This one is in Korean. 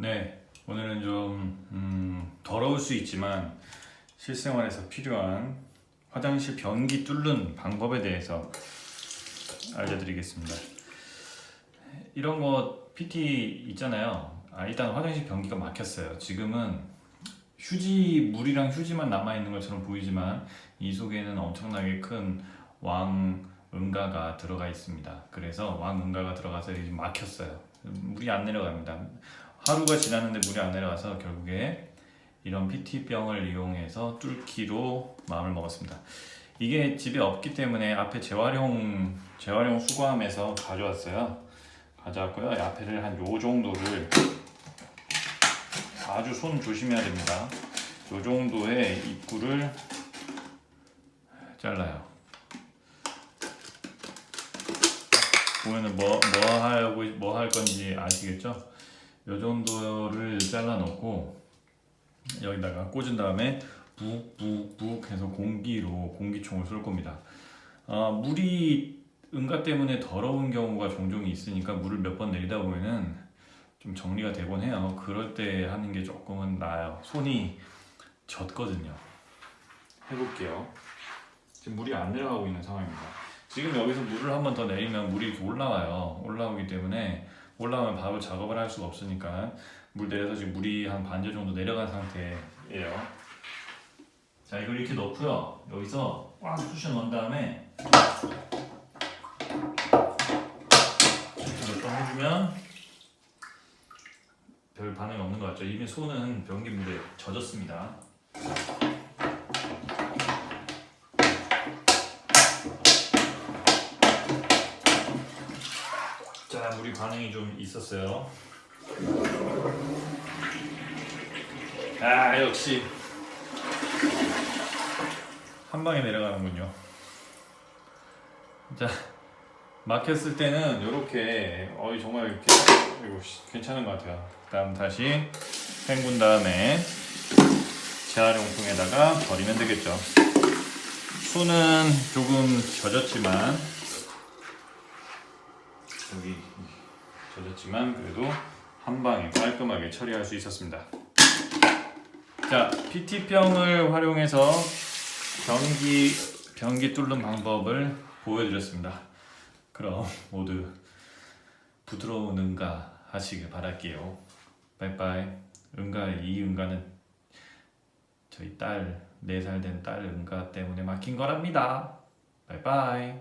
네, 오늘은 좀 음, 더러울 수 있지만 실생활에서 필요한 화장실 변기 뚫는 방법에 대해서 알려드리겠습니다. 이런 거 PT 있잖아요. 아, 일단 화장실 변기가 막혔어요. 지금은 휴지 물이랑 휴지만 남아 있는 것처럼 보이지만 이 속에는 엄청나게 큰 왕 응가가 들어가 있습니다. 그래서 왕 응가가 들어가서 이제 막혔어요. 물이 안 내려갑니다. 하루가 지났는데 물이 안 내려가서 결국에 이런 PT병을 이용해서 뚫기로 마음을 먹었습니다. 이게 집에 없기 때문에 앞에 재활용 재활용 수거함에서 가져왔어요. 가져왔고요. 이 앞에를 한 요 정도를 아주 손 조심해야 됩니다. 요 정도의 입구를 잘라요. 보면은 뭐 뭐 하고 뭐 할 건지 아시겠죠? 요 정도를 잘라 놓고 여기다가 꽂은 다음에 북북북 해서 공기로 공기총을 쏠 겁니다. 아, 물이 응가 때문에 더러운 경우가 종종 있으니까 물을 몇 번 내리다 보면은 좀 정리가 되곤 해요. 그럴 때 하는 게 조금은 나아요. 손이 젖거든요. 해볼게요. 지금 물이 안 내려가고 있는 상황입니다. 지금 여기서 물을 한 번 더 내리면 물이 올라와요. 올라오기 때문에 올라오면 바로 작업을 할 수가 없으니까 물 내려서 지금 물이 한 반절 정도 내려간 상태예요. 자 이걸 이렇게 넣고요. 여기서 꽉 쑤셔 넣은 다음에 이렇게 몇번 해주면 별 반응이 없는 것 같죠? 이미 손은 변기 물에 젖었습니다. 자, 물이 반응이 좀 있었어요. 아, 역시 한 방에 내려가는군요. 자, 막혔을 때는 이렇게 어이 정말 이렇게 이거 괜찮은 것 같아요. 그다음 다시 헹군 다음에 재활용통에다가 버리면 되겠죠. 손은 조금 젖었지만 여기 젖었지만 그래도 한 방에 깔끔하게 처리할 수 있었습니다. 자, PT병을 활용해서 변기 변기 뚫는 방법을 보여드렸습니다. 그럼 모두 부드러운 응가 하시길 바랄게요. 빠이빠이. 응가 이 응가는 저희 딸 4살 된 딸 응가 때문에 막힌 거랍니다. 빠이빠이.